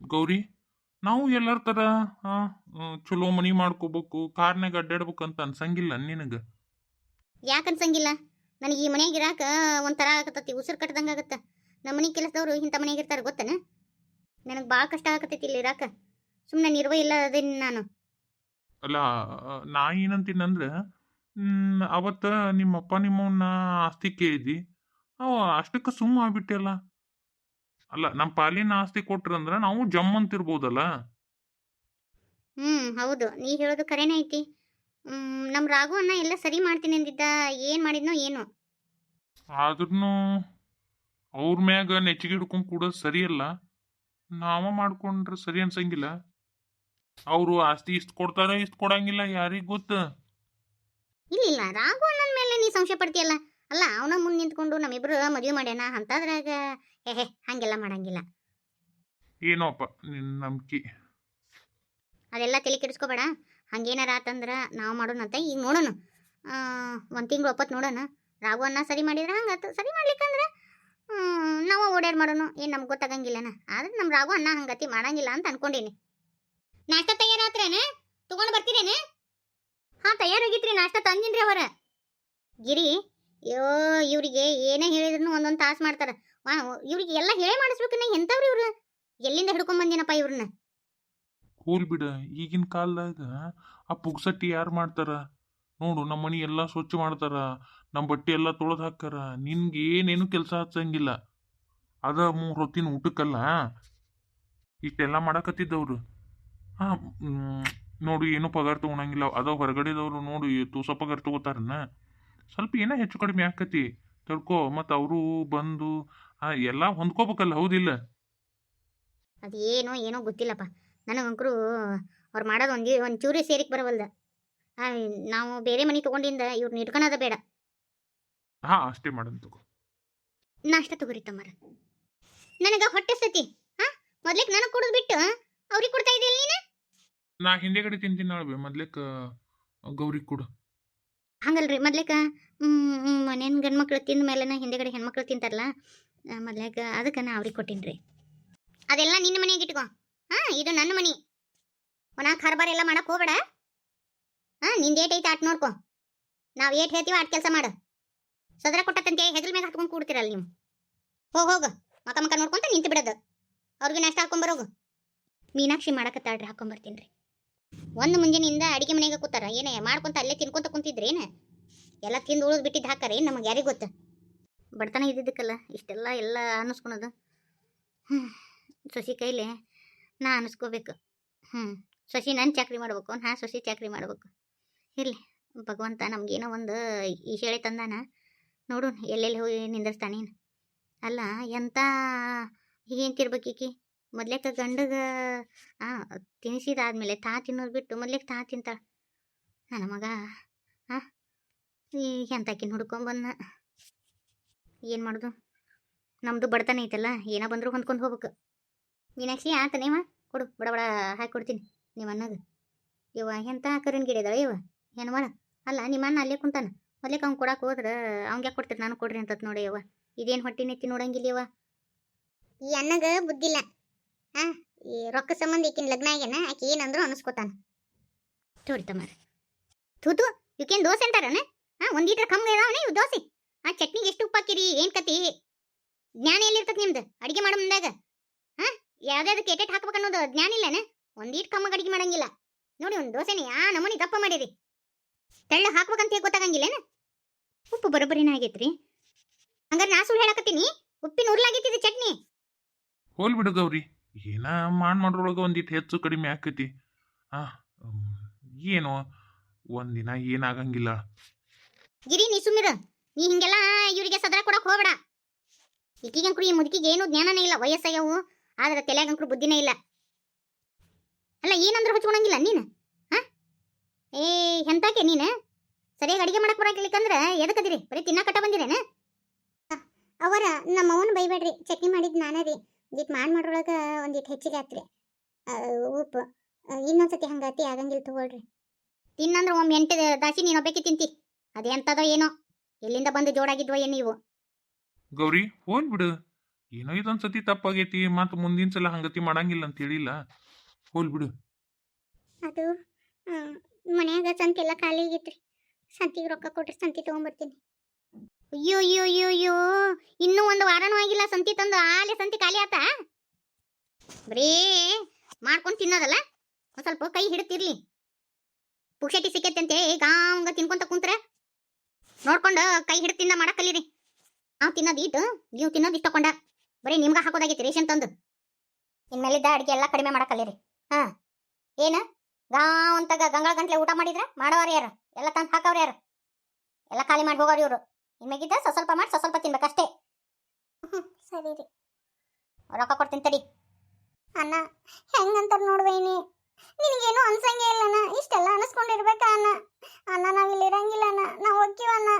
ಗೌರಿ ನಾವು ಎಲ್ಲರ ಥರ ಚಲೋ ಮನಿ ಮಾಡ್ಕೋಬೇಕು ಕಾರ್ನಾಗ ಅಡ್ಡಾಡ್ಬೇಕು ಅಂತ ಅನ್ಸಂಗಿಲ್ಲ ನಿನಗೆ? ಯಾಕೆ ಅನ್ಸಂಗಿಲ್ಲ? ನನಗೆ ಈ ಮನೆಯಾಗ ಇರಾಕ ಒಂಥರ ಆಗತೈತಿ ಉಸಿರು ಕಟ್ಟದಂಗೆ ಆಗತ್ತೆ. ನಮ್ಮ ಮನೆ ಕೆಲಸದವ್ರು ಇಂಥ ಮನೆಯಾಗ ಇರ್ತಾರೆ ಗೊತ್ತನ? ನನಗೆ ಭಾಳ ಕಷ್ಟ ಆಗತ್ತೈತಿ ಇಲ್ಲಿ ಇರಾಕ. ಸುಮ್ಮನೆ ನಿರ್ವ ಇಲ್ಲ ಅದೇನು ನಾನು? ಅಲ್ಲ ನಾ ಏನಂತೀನಂದ್ರೆ ಅವತ್ತ ನಿಮ್ಮಪ್ಪ ನಿಮ್ಮವನ್ನ ಆಸ್ತಿ ಕೇಳಿದ್ವಿ. ಅವ ಅಷ್ಟಕ್ಕೆ ಸುಮ್ಮ ಆಗ್ಬಿಟ್ಟೆಲ್ಲ ಅಲ್ಲ ನಮ್ಮ ಪಾಲಿನ ಆಸ್ತಿ ಕೊಟ್ರಂದ್ರ ನಾವು ಜಮ್ ಅಂತಿರ್ಬೋದಲ್ಲ? ಹ್ಮ್ ಹೌದು. ನೀ ಹೇಳೋದು ಕರೆನೇ ಐತಿ. ನಮ್ಮ ರಾಘು ಅಣ್ಣ ಎಲ್ಲ ಸರಿ ಮಾಡ್ತೀನಿ ಅಂದಿದ್ದ. ಏನು ಮಾಡಿದ್ನೋ ಏನು. ಆದ್ರೂ ಅವ್ರ ಮ್ಯಾಗ ನೆಚ್ಚಿಗೆ ಹಿಡ್ಕೊಂಡು ಕೂಡ ಸರಿಯಲ್ಲ. ನಾವ ಮಾಡ್ಕೊಂಡ್ರೆ ಸರಿ ಅನ್ಸಂಗಿಲ್ಲ. ಅವರು ಆಸ್ತಿ ಇಷ್ಟು ಕೊಡ್ತಾರೆ ಇಷ್ಟು ಕೊಡಂಗಿಲ್ಲ ಯಾರಿಗ್ ಗೊತ್ತ? ಇಲ್ಲ ಇಲ್ಲ ರಾಘು ಅಣ್ಣನ ಮೇಲೆ ನೀ ಸಂಶಯ ಪಡ್ತೀಯಲ್ಲ? ಅಲ್ಲ ಅವನ ಮುಂದೆ ನಿಂತ್ಕೊಂಡು ನಮ್ಮಿಬ್ರು ಮದುವೆ ಮಾಡ್ಯಾನ ಅಂತದ್ರಾಗ ಹೇ ಹಂಗೆಲ್ಲ ಮಾಡಂಗಿಲ್ಲ. ಏನೋಪ್ಪ ನಿನ್ನ ನಂಬಿಕೆ? ಅದೆಲ್ಲ ತಲೆ ಕೆಡಿಸ್ಕೋಬೇಡ. ಹಂಗೇನಾರ ಆತಂದ್ರೆ ನಾವು ಮಾಡೋಣ ಅಂತ ಈಗ ನೋಡೋಣ. ಒಂದು ತಿಂಗಳು ಒಪ್ಪತ್ತು ನೋಡೋಣ. ರಾಘವನ್ನ ಸರಿ ಮಾಡಿದ್ರೆ ಹಂಗಾತು ಸರಿ ಮಾಡ್ಲಿಕ್ಕಂದ್ರೆ ನಾವು ಓಡಾಡ್ ಮಾಡೋಣ. ಏನು ನಮ್ಗೆ ಗೊತ್ತಾಗಂಗಿಲ್ಲನ. ಆದ್ರೆ ನಮ್ಮ ರಾಘು ಅನ್ನ ಹಂಗತಿ ಮಾಡಂಗಿಲ್ಲ ಅಂತ ಅನ್ಕೊಂಡೀನಿ. ನಾಷ್ಟ ತಯಾರಾತ್ರೇನೆ? ತಗೊಂಡು ಬರ್ತೀರೇನೆ? ಹಾಂ ತಯಾರಾಗಿತ್ರಿ. ನಾಷ್ಟ ತಂದಿನ್ರಿ ಅವರ. ಗಿರಿ ಅಯ್ಯೋ, ಇವರಿಗೆ ಏನೇ ಹೇಳಿದ್ರು ಒಂದೊಂದು ತಾಸು ಮಾಡ್ತಾರೆ. ವಾ, ಇವ್ರಿಗೆ ಎಲ್ಲ ಹೇಳಿ ಮಾಡಿಸ್ಬೇಕನ್ನ ಎಂಥವ್ರು ಇವ್ರು? ಎಲ್ಲಿಂದ ಹಿಡ್ಕೊಂಡ್ ಬಂದಿನಪ್ಪ ಇವ್ರನ್ನ ಕೂಲ್ ಬಿಡ, ಈಗಿನ ಕಾಲದಾಗ ಆ ಪುಗ್ಸಟ್ಟಿ ಯಾರು ಮಾಡ್ತಾರ? ನೋಡು ನಮ್ಮ ಮನಿ ಎಲ್ಲ ಸ್ವಚ್ಛ ಮಾಡ್ತಾರ ನಮ್ಮ ಬಟ್ಟೆ ಎಲ್ಲ ತೊಳೆದು ಹಾಕ್ತಾರ, ನಿನ್ಗೆ ಏನೇನು ಕೆಲಸ ಹಚ್ಚಂಗಿಲ್ಲ. ಅದ ಮೂರು ಹೊತ್ತಿನ ಊಟಕ್ಕಲ್ಲ? ಇಷ್ಟೆಲ್ಲ ಮಾಡಕತ್ತಿದ್ದವ್ರು. ಹಾ ನೋಡು, ಏನು ಪಗಾರ ತಗೊಳಂಗಿಲ್ಲ ಅದ ಹೊರಗಡೆದವ್ರು ನೋಡು ತೂಸ ಪಗಾರ ತಗೋತಾರನ? ಸ್ವಲ್ಪ ಏನೋ ಹೆಚ್ಚು ಕಡಿಮೆ ಆಕತಿ. ತಿಳ್ಕೊ ಮತ್ತು ಅವರು ಬಂದು ಎಲ್ಲಾ ಹೊಂದ್ಕೋಬೇಕಲ್ಲ ಹೌದಿಲ್ಲ? ಅದೇನೋ ಏನೋ ಗೊತ್ತಿಲ್ಲಪ್ಪ. ನನಗಂಕರು ಅವ್ರು ಮಾಡೋದು ಒಂದು ಒಂದು ಚೂರಿ ಸೇರಿಕ್ ಬರವಲ್ದ. ನಾವು ಬೇರೆ ಮನೆ ತಗೊಂಡಿಂದ ಇವ್ರನ್ನ ಇಟ್ಕೊಳೋದ ಬೇಡ. ಹಾ ಅಷ್ಟೇ ಮಾಡೋಣ ತಗೋ. ನಾಷ್ಟ ತಗೋರಿ ತಮ್ಮ ನನಗೆ ಹೊಟ್ಟೆ ಸತಿ ಹಾ ಮೊದ್ಲಿಕ್ ನನಗೆ ಕೊಡೋದು ಬಿಟ್ಟು ಅವ್ರಿಗೆ ಕೊಡ್ತಾ ಇದೆಯಲ್ಲ ನೀನು? ನಾ ಹಿಂದೆಗಡೆ ತಿಂತೀನಿ ನಾಳೆ ಮೊದ್ಲಿಕ್ಕೆ ಗೌರಿ ಕೊಡು. ಹಂಗಲ್ರಿ ಮೊದ್ಲೇಕ ಮನೇನ ಗಂಡ್ಮಕ್ಳು ತಿಂದ ಮೇಲೆ ಹಿಂದೆಗಡೆ ಹೆಣ್ಮಕ್ಳು ತಿಂತಾರಲ್ಲ ಮೊದ್ಲಾಗ ಅದಕ್ಕೆ ನಾ ಅವ್ರಿಗೆ ಕೊಟ್ಟಿನ್ರಿ. ಅದೆಲ್ಲ ನಿನ್ನ ಮನೆಗೆ ಇಟ್ಕೋ. ಹಾಂ, ಇದು ನನ್ನ ಮನೆ. ಒಣ ಕಾರ್ಬಾರ್ ಎಲ್ಲ ಮಾಡಕ್ಕೆ ಹೋಗಬೇಡ. ಹಾಂ, ನಿಂದ ಏಟ್ ಐತೆ ಆಟ್ ನೋಡ್ಕೊ. ನಾವು ಏಟ್ ಹೇಳ್ತೀವಿ ಆಟ ಕೆಲಸ ಮಾಡು. ಸದರ ಕೊಟ್ಟತಂತೆ ಹೆಗಲ ಮೇಲೆ ಹಾಕ್ಕೊಂಡು ಕೂಡ್ತಿರಲ್ಲ ನೀವು. ಹೋಗಿ, ಹೋಗು. ಮಕ ಮಕ ನೋಡ್ಕೊಂತ ನಿಂತು ಬಿಡೋದು. ಅವ್ರಿಗೆ ನಾಷ್ಟ ಹಾಕೊಂಬರೋಗು ಮೀನಾಕ್ಷಿ ಮಾಡಕತ್ತಾಳ್ರಿ ಹಾಕೊಂಬರ್ತೀನಿ ಒಂದು ಮುಂಜಾನೆಯಿಂದ ಅಡಿಗೆ ಮನೆಗೆ ಕೂತಾರ. ಏನೇ ಮಾಡ್ಕೊಂತ ಅಲ್ಲೇ ತಿನ್ಕೊಂತ ಕುಂತಿದ್ರಿ ಏನ? ಎಲ್ಲ ತಿಂದು ಉಳಿದು ಬಿಟ್ಟಿದ್ದು ಹಾಕಾರೆ ನಮಗೆ ಯಾರಿಗೆ ಗೊತ್ತ? ಬಡತನ ಇದ್ದಿದ್ದಕ್ಕಲ್ಲ, ಇಷ್ಟೆಲ್ಲ ಎಲ್ಲ ಅನ್ನಿಸ್ಕೊಳೋದು ಹ್ಞೂ ಸೊಸಿ ಕೈಲಿ ನಾ ಅನ್ನಿಸ್ಕೋಬೇಕು. ಹ್ಞೂ ಸೊಸಿ ನಾನು ಚಾಕ್ರಿ ಮಾಡ್ಬೇಕು, ನಾ ಸೊಸಿ ಚಾಕ್ರಿ ಮಾಡ್ಬೇಕು. ಇರಲಿ, ಭಗವಂತ ನಮಗೇನೋ ಒಂದು ಈ ಹೇಳಿ ತಂದಾನ. ನೋಡು ಎಲ್ಲೆಲ್ಲಿ ಹೋಗಿ ನಿಂದಿರ್ತಾನೇನು ಅಲ್ಲ ಎಂಥ ಹೀಗೇಂತಿರ್ಬೇಕೀಕಿ ಮೊದ್ಲೇಕ ಗಂಡಗ, ಆ, ತಿನ್ಸಿದಾದ್ಮೇಲೆ ತಾ ತಿನ್ನೋದು ಬಿಟ್ಟು ಮೊದ್ಲೇಕ ತಾ ತಿಂತಾಳ. ನನ್ನ ಮಗ ಈ ಎಂತಾಕಿನ ಹುಡ್ಕೊಂಬಂದ ಏನು ಮಾಡೋದು? ನಮ್ಮದು ಬಡತನ ಐತಲ್ಲ, ಏನೋ ಬಂದರೂ ಹೊಂದ್ಕೊಂಡು ಹೋಗ್ಬೇಕು. ಮೀನಾಕ್ಷಿ ಆತನೇವ ಕೊಡು, ಬಡ ಬಡ ಹಾಕಿ ಕೊಡ್ತೀನಿ ನಿಮ್ಮ ಅಣ್ಣಗೆ. ಇವ ಎಂತ ಕರಿನ ಗಿಡ ಇದಾವೆ ಇವ ಹೆಣ್ಮಳ ಅಲ್ಲ ನಿಮ್ಮ ಅಣ್ಣ ಅಲ್ಲೇ ಕುಂತಾನ. ಮೊದ್ಲೇಕ ಅವ್ನು ಕೊಡಕ್ಕೆ ಹೋದ್ರೆ ಯಾಕೆ ಕೊಡ್ತೀರಿ? ನಾನು ಕೊಡ್ರಿ ಅಂತ ನೋಡಿ ಯವ್ವ. ಇದೇನು ಹೊಟ್ಟಿ ನೆತ್ತಿ ನೋಡಂಗಿಲ್ಲ ಯವ್ವ. ಈ ಅನ್ನಗ ಬುದ್ಧಿಲ್ಲ. ಆ ಈ ರೊಕ್ಕ ಸಂಬಂಧ ಈಕಿನ ಲಗ್ನ ಆಗ್ಯಾನ ಆಕೆ ಏನಂದ್ರು ಅನಿಸ್ಕೊತಾನ. ತೋರಿ ತಮ್ಮಾರ. ತೂತು ಇವಕ್ಕೇನು ದೋಸೆ ಅಂತಾರನ? ಹಾ, ಒಂದು ಲೀಟರ್ ಕಮ್ಮಿ ಇದಾವನ ಇವು ದೋಸೆ. ಆ ಚಟ್ನಿಗೆ ಎಷ್ಟು ಉಪ್ಪು ಹಾಕಿರಿ, ಏನು ಕತಿ ಜ್ಞಾನ ಎಲ್ಲಿರ್ತದೆ ನಿಮ್ದು, ಅಡಿಗೆ ಮಾಡೋ ಮುಂದಾಗ? ಹಾ ಯಾವ್ದಾದ್ರು ಕೆಟೆಟ್ ಹಾಕ್ಬೇಕು ಅನ್ನೋದು ಜ್ಞಾನ ಇಲ್ಲನ? ಒಂದು ಲೀಟ್ ಕಮ್ಮಾಗ ಅಡುಗೆ ಮಾಡಂಗಿಲ್ಲ. ನೋಡಿ ಒಂದು ದೋಸೆನೇ ಆ ನಮೂನಿ ದಪ್ಪ ಮಾಡಿರಿ ತೆಳ್ಳ ಹಾಕ್ಬೇಕಂತ ಗೊತ್ತಾಗಂಗಿಲ್ಲೇನ? ಉಪ್ಪು ಬರೋಬ್ಬರಿನ ಆಗೈತ್ರಿ. ಹಂಗಾರೆ ನಾ ಸುಳ್ಳು ಹೇಳಕತ್ತೀನಿ. ಉಪ್ಪಿನ ಉರ್ಲಾಗೈತಿದೆ ಚಟ್ನಿ. ಹೋಲ್ ಬಿಡು ಗೌರಿ. ಏನ ಮಾಡ್ ಮಾಡ್ರೊಳಗೆ ಒಂದಿಟ್ಟು ಹೆಚ್ಚು ಕಡಿಮೆ ಆಕೈತಿ. ಆ ಏನೋ? ಏನು ಒಂದಿನ ಏನಾಗಂಗಿಲ್ಲ. ಗಿರಿ ನೀ ಸುಮ್ಮಿರ ನೀ ಹಿಂಗೆಲ್ಲ ಇವರಿಗೆ ಸದ್ರ ಕೊಡಕ್ ಹೋಗ್ಬೇಡ. ಈಕಿಗಂಕ್ರು ಈ ಮುದುಕಿಗೆ ಏನು ಜ್ಞಾನನೇ ಇಲ್ಲ ವಯಸ್ಸಾಗ್ಯವು. ಆದ್ರೆ ತಲೆಗಂಕ್ರು ಬುದ್ಧಿನೇ ಇಲ್ಲ. ಅಲ್ಲ ಏನಂದ್ರೆ ಹಚ್ಕೊಳಂಗಿಲ್ಲ ನೀನು? ಹಾ? ಏ ಎಂತಾಕೆ ನೀನು? ಸರಿಯಾಗಿ ಅಡಿಗೆ ಮಾಡಕ್ ಬರಾಕಿಲಿಕ್ಕಂದ್ರೆ ಎದಕ್ಕದಿರಿ ಬರೀ ತಿನ್ನಕಟ್ಟ ಬಂದಿರೇನ? ಅವರ ನಮ್ಮ ಅವನ್ ಬೈಬೇಡ್ರಿ. ಚಟ್ನಿ ಮಾಡಿದ್ ನಾನೇ ರೀ. ಒಂದಿಟ್ ಮಾಡಿ ಮಾಡ್ರೊಳಗ ಒಂದಿಟ್ ಹೆಚ್ಚಿಗೆ ಆತ್ರಿ. ಉಪ್ಪು. ಇನ್ನೊಂದ್ಸತಿ ಹಂಗಾತಿ ಆಗಂಗಿಲ್ಲ ತಗೊಳ್ರಿ. ತಿನ್ನಂದ್ರೆ ಒಮ್ಮೆ ಎಂಟು ದಾಸಿ ನೀನು ಒಬ್ಬಕ್ಕೆ ತಿಂತಿ. ಅದೆಂತದೋ ಏನೋ. ಎಲ್ಲಿಂದ ಬಂದು ಜೋಡಾಗಿದ್ವ ಏನು ನೀವು ಗೌರಿ ಹೋಲ್ ಬಿಡು. ಏನೋ ಇದೊಂದ್ಸತಿ ತಪ್ಪಾಗೈತಿ ಮತ್ತ ಮುಂದಿನ ಸಲ ಹಂಗತಿ ಮಾಡಂಗಿಲ್ಲ ಅಂತ ಹೇಳಿಲ್ಲ. ಹೋಲ್ ಬಿಡು. ಅದು ಮನ್ಯಾಗ ಸಂತಿ ಎಲ್ಲ ಖಾಲಿ ಆಗಿತ್ರಿ. ಸಂತಿಗೆ ರೊಕ್ಕ ಕೊಟ್ರಿ ಸಂತಿ ತೊಗೊಂಬರ್ತೀನಿ. ಅಯ್ಯೋ ಅಯ್ಯೋ ಅಯ್ಯೋ ಅಯ್ಯೋ. ಇನ್ನೂ ಒಂದು ವಾರನೂ ಆಗಿಲ್ಲ. ಸಂತಿ ತಂದು ಆಲೆ ಸಂತಿ ಖಾಲಿ ಆತ. ಬರೀ ಮಾಡ್ಕೊಂಡು ತಿನ್ನೋದಲ್ಲ? ಒಂದು ಸ್ವಲ್ಪ ಕೈ ಹಿಡಿತಿರ್ಲಿ. ಪುಕ್ಷಟಿ ಸಿಕ್ಕೈತೆ ಅಂತ ಗಾಂಗ ತಿನ್ಕೊಂತ ಕುಂತ್ರೆ. ನೋಡ್ಕೊಂಡು ಕೈ ಹಿಡಿದು ತಿನ್ನ ಮಾಡಕ್ ಕಲೀರಿ. ನಾವು ತಿನ್ನೋದು ಇಟ್ಟು ನೀವು ತಿನ್ನೋದು ಇಷ್ಟ ಬರೀ ನಿಮ್ಗೆ ಹಾಕೋದಾಗೈತಿ ರೇಷನ್ ತಂದು. ಇನ್ಮೇಲಿದ್ದ ಅಡಿಗೆ ಎಲ್ಲ ಕಡಿಮೆ ಮಾಡಕ್ ಕಲೀರಿ. ಹಾ. ಏನ? ಗಾವ್ ಅಂತಾಗ ಗಂಗಳ ಗಂಟ್ಲೆ ಊಟ ಮಾಡಿದ್ರೆ? ಮಾಡೋರು ಯಾರು? ಎಲ್ಲ ತಂದು ಹಾಕೋರು ಯಾರು? ಎಲ್ಲ ಖಾಲಿ ಮಾಡಿ ಹೋಗೋರು ಇವರು. ಇನ್ಮೇಗಿದ್ದ ಸ ಸ್ವಲ್ಪ ಮಾಡಿ ಸ್ವಲ್ಪ ತಿನ್ಬೇಕಷ್ಟೇ. ಸರಿ ರೀ. ರೊಕ್ಕ ಕೊಡ್ತೀನಿ ತಡಿ. ಅಣ್ಣ ಹೆಂಗಂತಾರೆ ನೋಡ್ವೇನಿ ನಿನಗೇನು ಅನ್ಸಂಗೇ ಇಲ್ಲಣ್ಣ ಇಷ್ಟೆಲ್ಲ ಅನಿಸ್ಕೊಂಡಿರ್ಬೇಕ ಅಣ್ಣ. ಅಣ್ಣ ನಾವಿಲ್ಲಿ ಇರಂಗಿಲ್ಲ ಅಣ್ಣ ನಾವು ಹೋಗ್ತೀವಣ್ಣ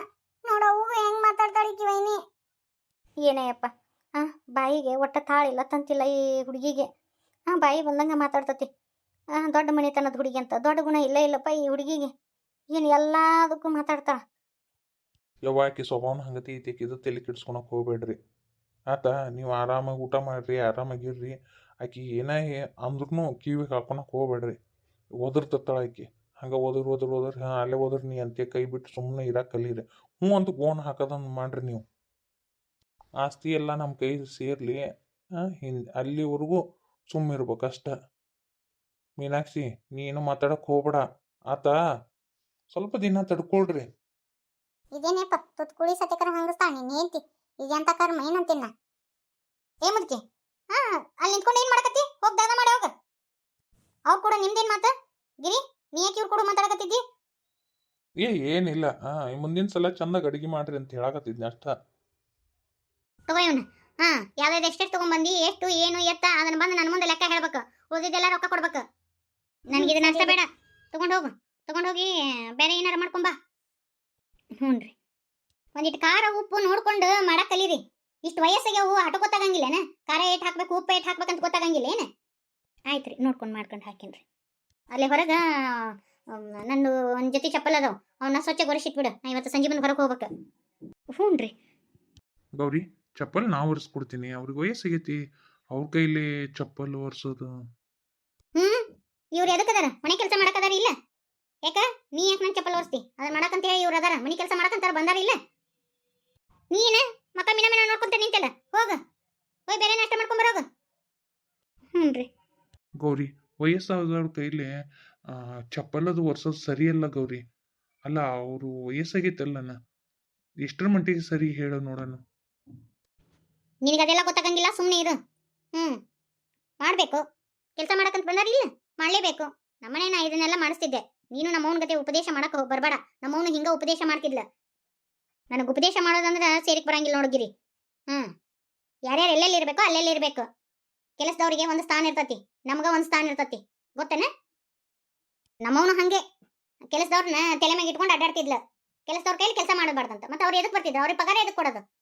ನೋಡೋ ಹೂವು ಹೆಂಗ್ ಮಾತಾಡ್ತಾಳಿಕ್ಕಿವೈನಿ ಏನೇಯಪ್ಪ ಹಾ ಬಾಯಿಗೆ ಒಟ್ಟ ತಾಳಿಲ್ಲ ತಂತಿಲ್ಲ ಈ ಹುಡುಗಿಗೆ. ಹಾ ಬಾಯಿ ಬಂದಂಗೆ ಮಾತಾಡ್ತತಿ. ಹಾಂ ದೊಡ್ಡ ಮನೆತನದ ಹುಡುಗಿ ಅಂತ ದೊಡ್ಡ ಗುಣ ಇಲ್ಲ ಇಲ್ಲಪ್ಪ ಈ ಹುಡುಗಿಗೆ. ಏನು ಎಲ್ಲದಕ್ಕೂ ಮಾತಾಡ್ತಾಳ. ಯವ್ವ ಆಕಿ ಸ್ವಭಾವನ ಹಂಗತಿ ಐತಿ ಇದು ತಲೆ ಕೆಡ್ಸ್ಕೊಳಕ್ಕೆ ಹೋಗ್ಬೇಡ್ರಿ. ಆತ, ನೀವು ಆರಾಮಾಗಿ ಊಟ ಮಾಡ್ರಿ ಆರಾಮಾಗಿರ್ರಿ ಆಕಿ ಏನೇ ಅಂದ್ರೂ ಕಿವಿ ಹಾಕೊಳಕ್ಕೆ ಹೋಗ್ಬೇಡ್ರಿ. ಒದರ್ತತ್ತಾಳ ಆಕಿ. ಹಂಗೆ ಓದ್ರ ಓದ್ರ ಓದ್ರ ಹಾಂ, ಅಲ್ಲೇ ಓದ್ರ ನೀ ಅಂತೆ ಕೈ ಬಿಟ್ಟು ಸುಮ್ಮನೆ ಇರಕ್ಕೆ ಕಲೀರಿ. ಹ್ಞೂ ಅಂತ ಗೋನ್ ಹಾಕೋದನ್ನು ಮಾಡ್ರಿ ನೀವು. ಆಸ್ತಿ ಎಲ್ಲ ನಮ್ಮ ಕೈ ಸೇರಲಿ ಹಿಂದೆ ಅಲ್ಲಿವರೆಗೂ ಸುಮ್ಮಿರ್ಬೇಕು ಅಷ್ಟ. ಮೀನಾಕ್ಷಿ, ನೀನು ಮಾತಾಡಕ್ಕೆ ಹೋಗ್ಬೇಡ. ಆತ, ಸ್ವಲ್ಪ ದಿನ ತಡ್ಕೊಳ್ರಿ. ಇದೇನೇಪ್ಪ ತುತ್ಕುಳಿ ಸತ್ಯಕರ ಹಂಗಸ್ತಾಳ ನೀನ್ ಹೇಳ್ತಿ ಇದೆಂತ ಅಂತ ಕರ್ಮ ಏನಂತಿನ್ನ ಏ ಮುದ್ಕಿ ಹಾ ಅಲ್ಲಿ ನಿಂತ್ಕೊಂಡು ಏನ್ ಮಾಡಕತ್ತಿ? ಹೋಗ್ ದಾನ ಮಾಡಿ ಹೋಗ. ಅವ್ರ ಕೂಡ ನಿಮ್ದೇನ್ ಮಾತ? ಗಿರಿ ನೀ ಯಾಕೆ ಇವ್ರು ಕೂಡ ಮಾತಾಡಕತ್ತಿದ್ದಿ? ಏ ಏನಿಲ್ಲ ಆ ಮುಂದಿನ ಸಲ ಚಂದಾಗ ಅಡಿಗೆ ಮಾಡ್ರಿ ಅಂತ ಹೇಳಕತ್ತಿದ್ನಿ ಅಷ್ಟ. ತಗೋ ಇವ್ನ ಹಾ ಯಾವ್ಯಾವ್ದು ಎಷ್ಟೆಷ್ಟು ತಗೊಂಬಂದಿ ಎಷ್ಟು ಏನು ಎತ್ತ ಅದನ್ನ ಬಂದು ನನ್ನ ಮುಂದೆ ಲೆಕ್ಕ ಹೇಳ್ಬೇಕು. ಉಳಿದಿದ್ದೆಲ್ಲ ರೊಕ್ಕ ಕೊಡ್ಬೇಕು. ನನಗೆ ಇದನ್ನ ಅಷ್ಟ ಬೇಡ. ತಗೊಂಡು ಹೋಗು. ತಗೊಂಡು ಹೋಗಿ ಬೇರೆ ಏನಾರ ಮಾಡ್ಕೊಂಬಾ ಹ್ಞೂನ್ರಿ ಒಂದಿಟ್ಟು ಖಾರ ಉಪ್ಪು ನೋಡ್ಕೊಂಡು ಮಾಡಕ್ಕೆ ಕಲೀರಿ ಇಷ್ಟು ವಯಸ್ಸಿಗೆ ಹೂ ಗೊತ್ತಾಗಂಗಿಲ್ಲ ಗೊತ್ತಾಗಂಗಿಲ್ಲೇನ ಖಾರ ಏಟ್ ಹಾಕ್ಬೇಕು ಉಪ್ಪು ಏಟ್ ಹಾಕ್ಬೇಕಂತ ಗೊತ್ತಾಗಂಗಿಲ್ಲ ಏನು? ಆಯ್ತು ರೀ ನೋಡ್ಕೊಂಡು ಮಾಡ್ಕೊಂಡು ಹಾಕೀನ್ರಿ ಅಲ್ಲಿ ಹೊರಗೆ ನಂದು ಒಂದು ಜೊತೆ ಚಪ್ಪಲ್ ಅದಾವ. ಅವನ್ನ ಸ್ವಚ್ಛ ಗೊರೆಸಿಟ್ಬಿಡು ನಾ ಇವತ್ತು ಸಂಜೆ ಬಂದು ಹೊರಗೆ ಹೋಗ್ಬೇಕು. ಹ್ಞೂ ರೀ. ಗೌರಿ ಚಪ್ಪಲ್ ನಾ ಒರೆಸ್ಕೊಡ್ತೀನಿ. ಅವ್ರಿಗೆ ವಯಸ್ಸಿಗೈತಿ. ಅವ್ರ ಕೈಲಿ ಚಪ್ಪಲ್ ಒರೆಸೋದು. ಹ್ಞೂ ಇವ್ರು ಎದಕ್ಕದಾರ ಮನೆ ಕೆಲಸ ಮಾಡಕ್ಕದಾರ ಇಲ್ಲ? ಯಾಕ ನೀ ಯಾಕೆ ನನ್ನ ಚಪ್ಪಲ್ ಓಡಿಸ್ತಿ ಅದನ್ನ ಮಾಡಕಂತ ಹೇಳಿ ಇವ್ರು ಅದಾರ. ಮನಿ ಕೆಲಸ ಮಾಡಕಂತಾರ? ಬಂದಾರ ಇಲ್ಲ? ನೀನ ಮಕ್ಕ ಮಿನ ಮಿನ ನೋಡ್ಕೊಂತ ನಿಂತಲ್ಲ? ಹೋಗ. ಹೋಗಿ ಬೇರೆ ನಾಷ್ಟ ಮಾಡ್ಕೊಂಡ್ ಬರೋಗ. ಹ್ಞೂನ್ರಿ ಗೌರಿ ವಯಸ್ಸಾದವ್ರ ಕೈಲಿ ಆ, ಚಪ್ಪಲ್ ಅದು ಒರೆಸೋದು ಸರಿಯಲ್ಲ ಗೌರಿ. ಅಲ್ಲ ಅವರು ವಯಸ್ಸಾಗೈತಲ್ಲನ ಎಷ್ಟರ ಮಟ್ಟಿಗೆ ಸರಿ ಹೇಳೋ ನೋಡೋಣ. ನಿನಗೆ ಅದೆಲ್ಲ ಗೊತ್ತಾಗಂಗಿಲ್ಲ? ಸುಮ್ಮನೆ ಇರು. ಹ್ಞೂ ಮಾಡ್ಬೇಕು. ಕೆಲಸ ಮಾಡಕಂತ ಬಂದಾರ ಇಲ್ಲ? ಮಾಡ್ಲೇಬೇಕು. ನಮ್ಮನೆ ನಾ ಇದನ್ನೆಲ್ಲ ಮಾಡಿಸ್ತಿದ್ದೆ. ನೀನು ನಮ್ಮವನ ಗತೆ ಉಪದೇಶ ಮಾಡಕ್ ಬರಬೇಡ. ನಮ್ಮವನು ಹಿಂಗ ಉಪದೇಶ ಮಾಡ್ತಿದ್ಲ. ನನಗೆ ಉಪದೇಶ ಮಾಡೋದಂದ್ರೆ ಸೇರಿಕ್ ಬರಂಗಿಲ್ಲ ನೋಡಗಿರಿ ಹ್ಮ್. ಯಾರ್ಯಾರು ಎಲ್ಲೆಲ್ಲಿ ಇರಬೇಕೋ ಅಲ್ಲೆಲ್ಲಿ ಇರಬೇಕು. ಕೆಲಸದವರಿಗೆ ಒಂದು ಸ್ಥಾನ ಇರ್ತತಿ. ನಮ್ಗ ಒಂದು ಸ್ಥಾನ ಇರ್ತತಿ. ಗೊತ್ತೇನ? ನಮ್ಮವನು ಹಂಗೆ. ಕೆಲಸದವ್ರನ್ನ ತಲೆ ಮ್ಯಾಗ ಇಟ್ಕೊಂಡು ಅಡ್ಡಾಡ್ತಿದ್ಲ. ಕೆಲಸದವ್ರ ಕೈಲಿ ಕೆಲಸ ಮಾಡಬಾರ್ದಂತ. ಮತ್ತೆ ಅವ್ರು ಎದಕ್ ಬರ್ತಿದ್ರು ಅವ್ರಿಗೆ ಪಗಾರ ಎದಕ್ಕೆ ಕೊಡೋದು?